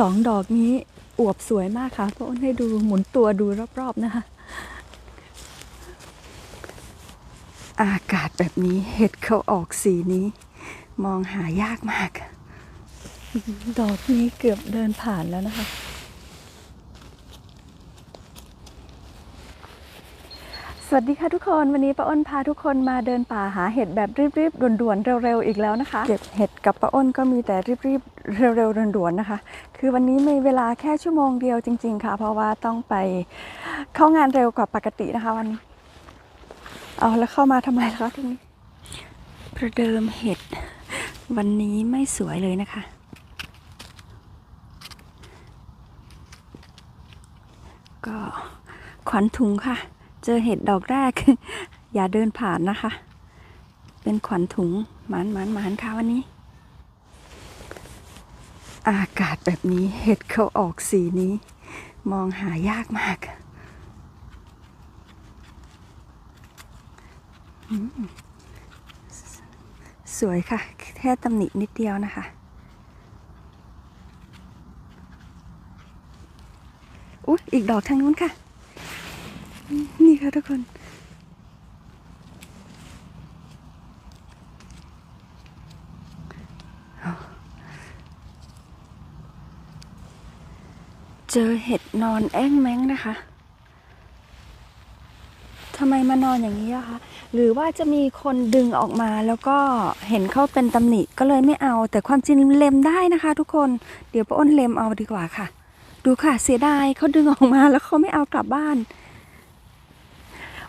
สองดอกนี้อวบสวยมากค่ะพระอ้นให้ดูหมุนตัวดูรอบๆนะคะ อากาศแบบนี้เห็ดเขาออกสีนี้ มองหายากมาก ดอกนี้เกือบเดินผ่านแล้วนะคะ วัสดีค่ะทุกคนวันนี้ป้าอ้นพาทุกคนมาเดินป่าหาเห็ดแบบรีบๆด่วนๆเร็วๆอีกแล้วนะคะ เก็บเห็ดกับป้าอ้นก็มีแต่รีบๆเร็วๆด่วนๆนะคะ คือวันนี้มีเวลาแค่ชั่วโมงเดียวจริง ๆ ค่ะ เพราะว่าต้องไปเข้างานเร็วกว่าปกตินะคะ วันนี้ เอาแล้วเข้ามาทำไมคะตรงนี้ประเดิมเห็ด วันนี้ไม่สวยเลยนะคะ ก็ขวัญถุงค่ะ เจอเห็ดดอกแรก อย่าเดินผ่านนะคะ เป็นขวัญถุงหมานหมานหมานค่ะวันนี้ อากาศแบบนี้เห็ดเขาออกสีนี้ มองหายากมากสวยค่ะ แค่ตำหนินิดเดียวนะคะ อุ๊ย อีกดอกทางนู้นค่ะ นี่ค่ะทุกคน เจอเห็ดนอนแอ้งแมงนะคะทำไมมานอนอย่างนี้อะคะ หรือว่าจะมีคนดึงออกมาแล้วก็เห็นเขาเป็นตำหนิก็เลยไม่เอา แต่ความจริงเล็มได้นะคะ ทุกคน เดี๋ยวป้าอ้นเล็มเอาดีกว่าค่ะ ดูค่ะเสียดายเขาดึงออกมาแล้วเขาไม่เอากลับบ้าน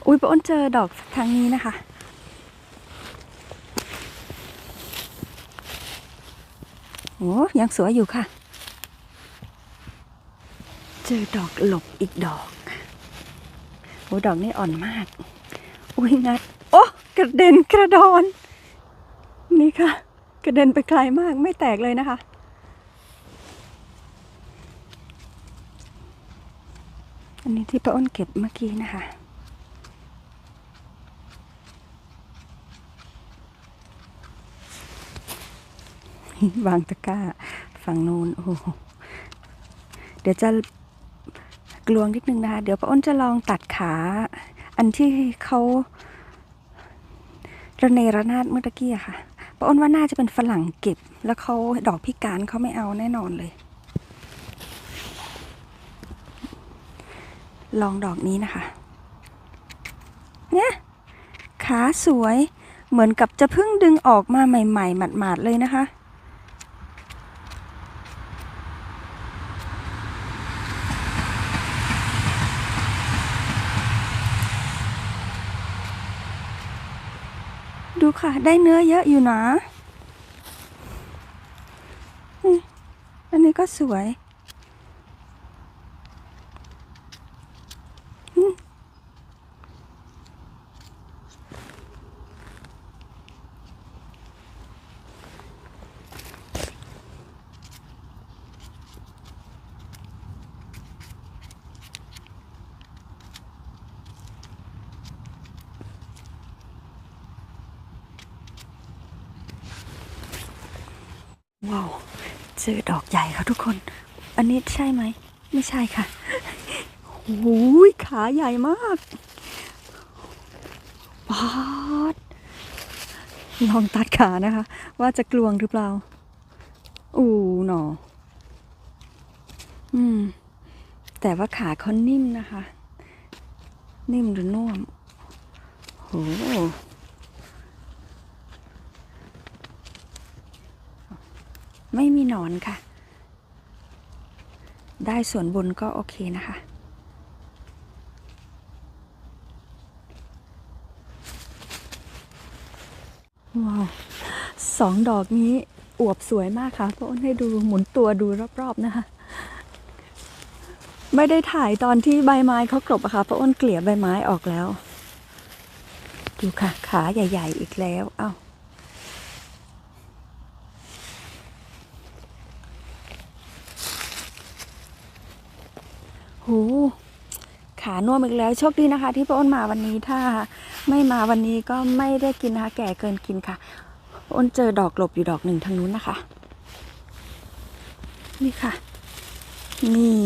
อุ้ยป้าอ้นเจอดอกทางนี้นะคะ โอ้ยังสวยอยู่ค่ะ เจอดอกหลบอีกดอก โอ้ดอกนี้อ่อนมาก อุ้ยงัด โอ้กระเด็นกระดอน นี่ค่ะ กระเด็นไปไกลมากไม่แตกเลยนะคะอันนี้ที่ป้าอ้นเก็บเมื่อกี้นะคะ วางตะกร้า ฝั่งโน้นโอ้โหเดี๋ยวจะกลวงนิดนึงนะคะ เดี๋ยวป้าอ้นจะลองตัดขา อันที่เขาระเนระนาดเมื่อตะกี้อะค่ะป้าอ้นว่าน่าจะเป็นฝรั่งเก็บ แล้วเขาดอกพิการเขาไม่เอาแน่นอนเลย ลองดอกนี้นะคะ เนี่ย ขาสวยเหมือนกับจะเพิ่งดึงออกมาใหม่ ๆ หมาดๆเลยนะคะ ดูค่ะ ได้เนื้อเยอะอยู่นะ อันนี้ก็สวย ว้าวเจอดอกใหญ่ค่ะทุกคน อันนี้ใช่ไหม ไม่ใช่ค่ะโอ้ยขาใหญ่มากปาดลองตัดขานะคะ ว่าจะกลวงหรือเปล่า อู้หนอ อืม แต่ว่าขาเขานิ่มนะคะ นิ่มหรือนุ่มโห ไม่มีหนอนค่ะ ได้ส่วนบนก็โอเคนะคะ ว้าวสองดอกนี้อวบสวยมากค่ะพระอ้นให้ดูหมุนตัวดูรอบๆนะคะไม่ได้ถ่ายตอนที่ใบไม้เขากลบอะค่ะเพราะอ้นเกลี่ยใบไม้ออกแล้ว ดูค่ะ ขาใหญ่ ๆ อีกแล้ว เอ้า หูขาน่วมอีกแล้วโชคดีนะคะ ที่ป้าอ้นมาวันนี้ถ้าไม่มาวันนี้ก็ไม่ได้กินนะคะ แก่เกินกินค่ะ อ้นเจอดอกหลบอยู่ดอกหนึ่งทางนู้นนะคะ นี่ค่ะ นี่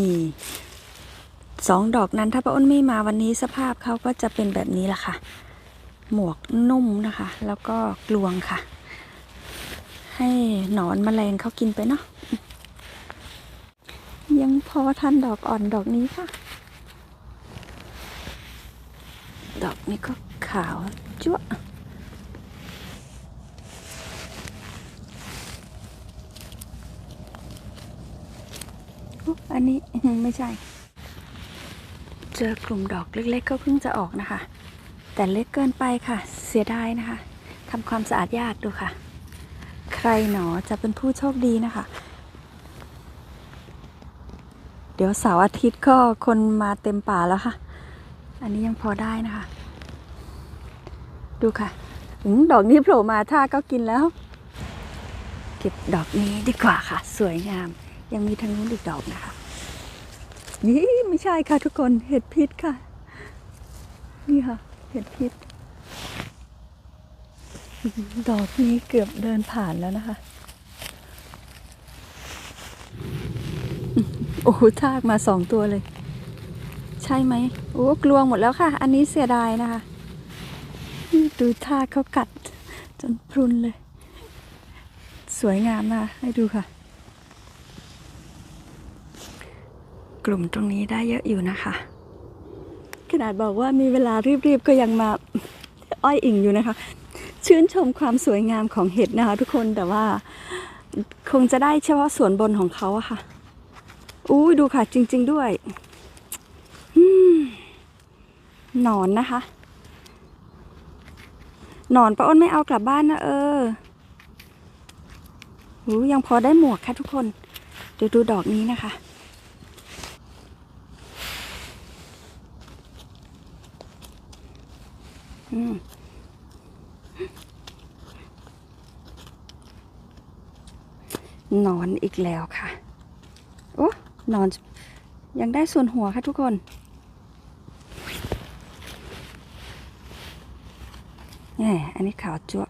สองดอกนั้นถ้าป้าอ้นไม่มาวันนี้สภาพเขาก็จะเป็นแบบนี้แหละค่ะ หมวกนุ่มนะคะ แล้วก็กลวงค่ะ ให้หนอนแมลงเขากินไปเนาะ ยังพอทันดอกอ่อนดอกนี้ค่ะ ดอกนี้ก็ขาวจั๊วะอุ๊ยอันนี้ไม่ใช่ เจอกลุ่มดอกเล็ก ๆ ก็เพิ่งจะออกนะคะ แต่เล็กเกินไปค่ะ เสียดายนะคะทำความสะอาดยากดูค่ะ ใครหนอจะเป็นผู้โชคดีนะคะ เดี๋ยวเสาร์อาทิตย์ก็คนมาเต็มป่าแล้วค่ะ อันนี้ยังพอได้นะคะ ดูค่ะอดอกนี้โผล่มาท่าก็กินแล้ว เก็บดอกนี้ดีกว่าค่ะ สวยงาม ยังมีทางนู้นอีกดอกนะคะ นี่ไม่ใช่ค่ะทุกคนเห็ดพิษค่ะ นี่ค่ะ เห็ดพิษ ดอกนี้เกือบเดินผ่านแล้วนะคะ โอ้ทากมาสองตัวเลย ใช่ไหมโอ้กลวงหมดแล้วค่ะ อันนี้เสียดายนะคะ ดูทากเขากัด จนพรุนเลย สวยงามนะให้ดูค่ะ กลุ่มตรงนี้ได้เยอะอยู่นะคะ ขนาดบอกว่ามีเวลารีบๆก็ยังมาอ้อยอิงอยู่นะคะ ชื่นชมความสวยงามของเห็ดนะคะ ทุกคนแต่ว่าคงจะได้เฉพาะส่วนบนของเขาอะค่ะ อู้ยดูค่ะจริง ๆ ด้วยหนอนนะคะหนอนป้าอ้นไม่เอากลับบ้านนะเอออู้ยังพอได้หมวกค่ะทุกคน เดี๋ยวดูดอกนี้นะคะ อืมหนอนอีกแล้วค่ะ นอนยังได้ส่วนหัวค่ะทุกคนแหมอันนี้ขาวจั่ว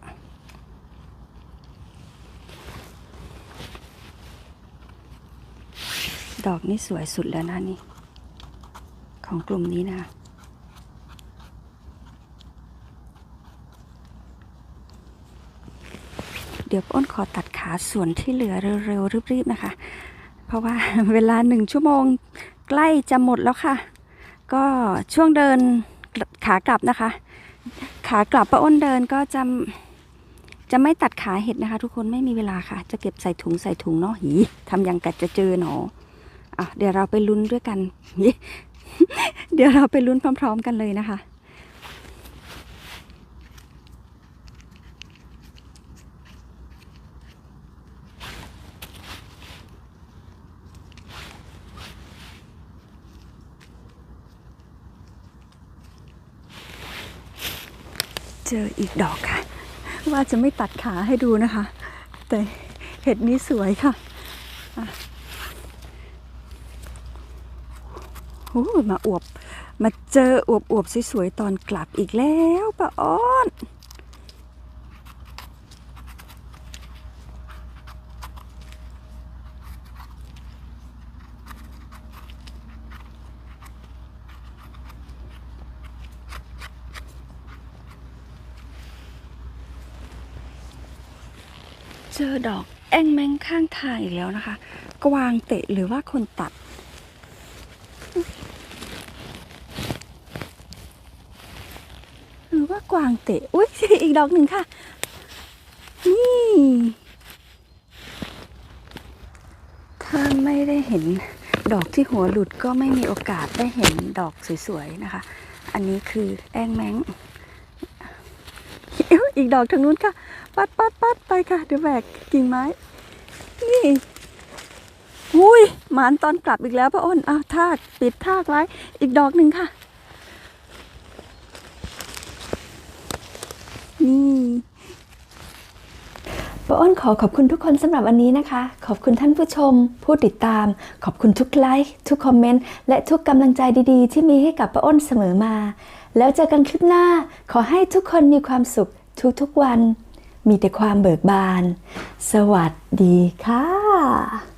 ดอกนี่สวยสุดแล้วนะนี่ ของกลุ่มนี้นะเดี๋ยวอ้นขอตัดขาส่วนที่เหลือเร็วๆรีบๆนะคะ เพราะว่าเวลาหนึ่งชั่วโมงใกล้จะหมดแล้วค่ะ ก็ช่วงเดินขากลับนะคะ ขากลับป้าอ้นเดินก็จะจะไม่ตัดขาเห็ดนะคะ ทุกคนไม่มีเวลาค่ะ จะเก็บใส่ถุงใส่ถุงเนาะหีทำยังกัดจะเจอหนออะเดี๋ยวเราไปลุ้นด้วยกัน เดี๋ยวเราไปลุ้นพร้อม ๆ กันเลยนะคะ เจออีกดอกค่ะ ว่าจะไม่ตัดขาให้ดูนะคะ แต่เห็ดนี้สวยค่ะะโอ้มาอวบ มาเจออวบอวบสวยๆตอนกลับอีกแล้วป้าอ้อน เจอดอกแองแมงข้างทางอีกแล้วนะคะ กวางเตะหรือว่าคนตัด หรือว่ากวางเตะ อุ้ยอีกดอกหนึ่งค่ะ นี่ถ้าไม่ได้เห็นดอกที่หัวหลุดก็ไม่มีโอกาสได้เห็นดอกสวยๆนะคะ อันนี้คือแองแมง อีกดอกทางนู้นค่ะ ปัดปัดปัดไปค่ะ เดี๋ยวแบกกิ่งไม้ นี่อุ้ยหมานตอนกลับอีกแล้วป้าอ้นอ้าวทากปิดทากไว้ อีกดอกหนึ่งค่ะ นี่ป้าอ้นขอขอบคุณทุกคนสำหรับวันนี้นะคะ ขอบคุณท่านผู้ชม ผู้ติดตาม ขอบคุณทุกไลค์ทุกคอมเมนต์และทุกกำลังใจดีๆ ที่มีให้กับป้าอ้นเสมอมา แล้วเจอกันคลิปหน้า ขอให้ทุกคนมีความสุขทุกๆวัน มีแต่ความเบิกบาน สวัสดีค่ะ